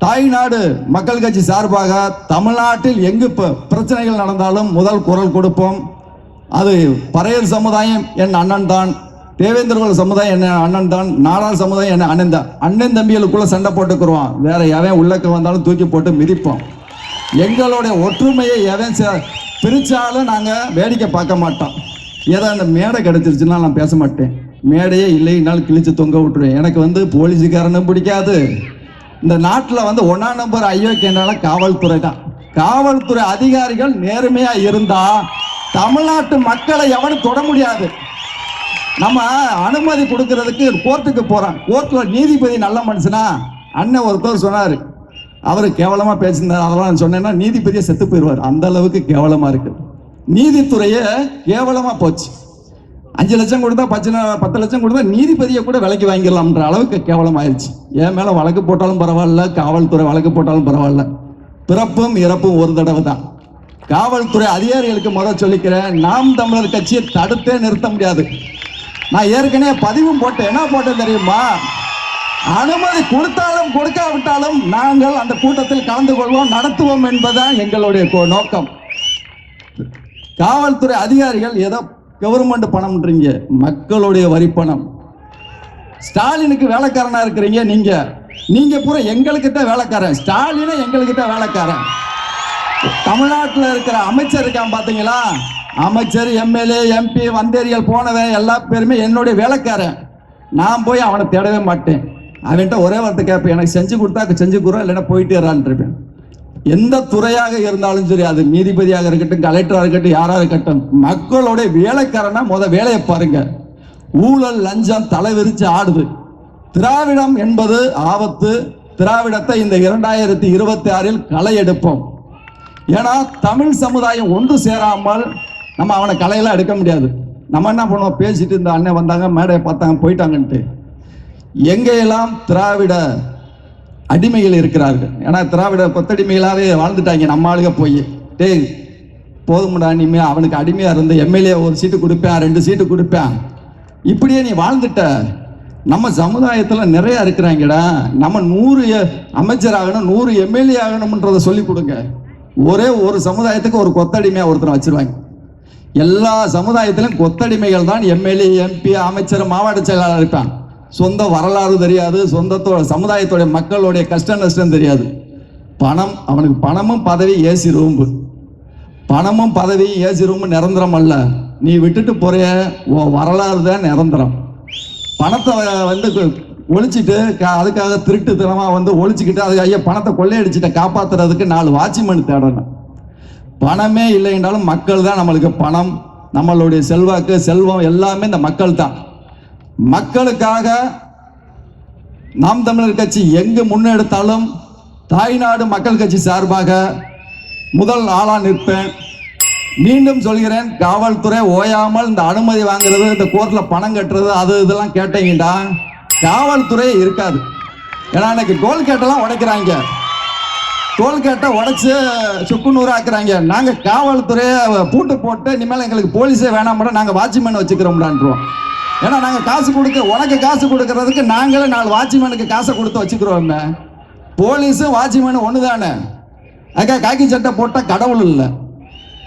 தாய்நாடு மக்கள் கட்சி சார்பாக தமிழ்நாட்டில் எங்கு ப- பிரச்சனைகள் நடந்தாலும் முதல் குரல் கொடுப்போம். அது பறையர் சமுதாயம் என் அண்ணன் தான் தேவேந்திரகுல சமுதாயம் என்ன அண்ணன் தான் நாடார் சமுதாயம் என்ன அண்ணன் தான். அண்ணன் தம்பிகளுக்குள்ள சண்டை போட்டுக்குருவான் வேற எவன் உள்ளக்க வந்தாலும் தூக்கி போட்டு மிதிப்போம். எங்களுடைய ஒற்றுமையை எவன் சே- நாங்கள் வேடிக்கை பார்க்க மாட்டோம். ஏதோ அந்த மேடை கிடச்சிருச்சுன்னா நான் பேச மாட்டேன். மேடையே இல்லைனாலும் கிழிச்சு தொங்க விட்டுருவேன். எனக்கு வந்து போலீஸுக்காரனும் பிடிக்காது. இந்த நாட்டில் வந்து ஒன்றாம் நம்பர் ஐயோக்கியனால காவல்துறை தான். காவல்துறை அதிகாரிகள் நேர்மையா இருந்தா தமிழ்நாட்டு மக்களை எவனும் தொட முடியாது. நம்ம அனுமதி கொடுக்கறதுக்கு கோர்ட்டுக்கு போறான். கோர்ட்ல நீதிபதி நல்ல மனுஷனா? அண்ணன் ஒருத்தர் சொன்னாரு. அவர் கேவலமா பேசினார். அதெல்லாம் நான் சொன்னேன்னா நீதிபதியை செத்து போயிடுவார். அந்த அளவுக்கு கேவலமா இருக்கு. நீதித்துறையே கேவலமா போச்சு. அஞ்சு லட்சம் கொடுத்தா பத்து பத்து லட்சம் கொடுத்தா நீதிபதியை கூட விலைக்கு வாங்கிடலாம்ன்ற அளவுக்கு கேவலமாயிருச்சு. என் மேலே வழக்கு போட்டாலும் பரவாயில்ல காவல்துறை வழக்கு போட்டாலும் பரவாயில்ல. பிறப்பும் இறப்பும் ஒரு தடவை தான். காவல்துறை அதிகாரிகளுக்கு முதல் சொல்லிக்கிறேன் நாம் தமிழர் கட்சியை தடுத்தே நிறுத்த முடியாது. நான் ஏற்கனவே பதிவும் போட்டேன். என்ன போட்டேன் தெரியுமா? அனுமதி கொடுத்தாலும் கொடுக்காவிட்டாலும் நாங்கள் அந்த கூட்டத்தில் கலந்து கொள்வோம் நடத்துவோம் என்பதுதான் எங்களுடைய கோ- நோக்கம். காவல்துறை அதிகாரிகள் ஏதோ கவர்மெண்ட் பணம்ன்றீங்க மக்களுடைய வரி பணம். ஸ்டாலினுக்கு வேலைக்காரனா இருக்கிறீங்க நீங்க. நீங்க பூரா எங்களுக்கிட்ட வேலைக்காரன். ஸ்டாலினே எங்களுக்கிட்ட வேலைக்காரன். தமிழ்நாட்டில் இருக்கிற அமைச்சர் இருக்கான் பாத்தீங்களா? அமைச்சர் எம்எல்ஏ எம்பி வந்தேரியல் போனவன் எல்லா பேருமே என்னுடைய வேலைக்காரன். நான் போய் அவனை தேடவே மாட்டேன். அவன்கிட்ட ஒரே வார்த்தை கேட்பேன் எனக்கு செஞ்சு கொடுத்தா செஞ்சு கொடுறேன் இல்லைன்னா போயிட்டு இருப்பேன் எந்த துறையாக இருந்தாலும் சரி அது நீதிபதியாக இருக்கட்டும் கலெக்டராக இருக்கட்டும் யாராக இருக்கட்டும் மக்களுடைய வேலைக்காரனா முத வேலையை பாருங்க. ஊழல் லஞ்சம் தலைவிரிச்சு ஆடுது. திராவிடம் என்பது ஆபத்து. திராவிடத்தை இந்த இரண்டாயிரத்தி இருபத்தி ஆறில் களை எடுப்போம். ஏன்னா தமிழ் சமுதாயம் ஒன்று சேராமல் நம்ம அவனை கலையெல்லாம் எடுக்க முடியாது. நம்ம என்ன பண்ணுவோம்? பேசிட்டு இந்த அண்ணன் வந்தாங்க மேடையை பார்த்தாங்க போயிட்டாங்கன்ட்டு. எங்கெல்லாம் திராவிட அடிமைகள் இருக்கிறார்கள். ஏன்னா திராவிட கொத்தடிமைகளாகவே வாழ்ந்துட்டாங்க. நம்ம ஆளுக போய். டேய் போதும்டா இனிமே அவனுக்கு அடிமையாக இருந்து எம்எல்ஏ ஒரு சீட்டு கொடுப்பேன் ரெண்டு சீட்டு கொடுப்பேன். இப்படியே நீ வாழ்ந்துட்ட. நம்ம சமுதாயத்தில் நிறையா இருக்கிறாங்கடா. நம்ம நூறு அமைச்சர் ஆகணும் நூறு எம்எல்ஏ ஆகணும்ன்றதை சொல்லி கொடுங்க. ஒரே ஒரு சமுதாயத்துக்கு ஒரு கொத்தடிமையாக ஒருத்தரை வச்சிருவாங்க. எல்லா சமுதாயத்திலும் கொத்தடிமைகள் தான் எம்எல்ஏ எம்பி அமைச்சர் மாவட்ட செயலாளர் இருப்பான் சொந்த வரலாறு தெரியாது சொந்தத்தோட சமுதாயத்தோடைய மக்களுடைய கஷ்ட நஷ்டம் தெரியாது. பணம் அவனுக்கு பணமும் பதவி ஏசி ரூம்பு பணமும் பதவியும் ஏசி ரூம்பு நிரந்தரம் அல்ல. நீ விட்டுட்டு போறிய உன் வரலாறு தான் நிரந்தரம். பணத்தை வந்து ஒழிச்சிட்டு அதுக்காக அதுக்காக திருட்டுத்தனமா வந்து ஒழிச்சுக்கிட்டு அது ஐயா பணத்தை கொள்ளையடிச்சிட்ட காப்பாத்துறதுக்கு நாலு வாட்ச்மேன் தேடணும். பணமே இல்லை என்றாலும் மக்கள் தான் நம்மளுக்கு பணம். நம்மளுடைய செல்வாக்கு செல்வம் எல்லாமே இந்த மக்கள் தான் மக்களுக்காக நாம் தமிழர் கட்சி எங்கு முன்னெடுத்தாலும் தாய்நாடு மக்கள் கட்சி சார்பாக முதல் ஆளா நிற்பேன். மீண்டும் சொல்கிறேன் காவல்துறை ஓயாமல் இந்த அனுமதி வாங்குறது இந்த கோர்ட்ல பணம் கட்டுறது அது இதெல்லாம் கேட்டீங்கடா காவல்துறை இருக்காது. ஏன்னா இன்னைக்கு டோல்கேட்டெல்லாம் உடைக்கிறாங்க. டோல்கேட்டை உடைச்சு சுக்குநூறு ஆக்குறாங்க. நாங்கள் காவல்துறையை பூட்டு போட்டு இனிமேல் எங்களுக்கு போலீஸே வேணாம் நாங்கள் வாட்ச்மேன் வச்சுக்கிறோம்டான்றோம் ஏன்னா நாங்கள் காசு கொடுக்க உனக்கு காசு கொடுக்கறதுக்கு நாங்களே நாலு வாட்ச்மேனுக்கு காசை கொடுத்து வச்சுக்கிறோம் போலீஸும் வாட்ச்மேனும் ஒன்று தானே அக்கா காக்கி சட்டை போட்டால் கடவுள் இல்லை.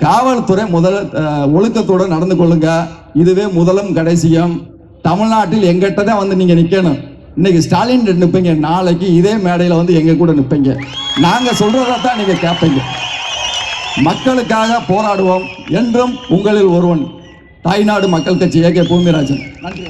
காவல்துறை முதல் ஒழுக்கத்தோடு ஒழுக்கத்தோட நடந்து கொள்ளுங்க. இதுவே முதலும் கடைசியும். தமிழ்நாட்டில் எங்கிட்ட தான் வந்து நீங்கள் நிற்கணும் இன்னைக்கு ஸ்டாலின் நிற்பீங்க நாளைக்கு இதே மேடையில் வந்து எங்கள் கூட நிற்பீங்க நாங்கள் சொல்கிறத தான் நீங்கள் கேட்பீங்க மக்களுக்காக போராடுவோம். என்றும் உங்களில் ஒருவன் தாய்நாடு மக்கள் கட்சி ஏகே பூமிராஜன். நன்றி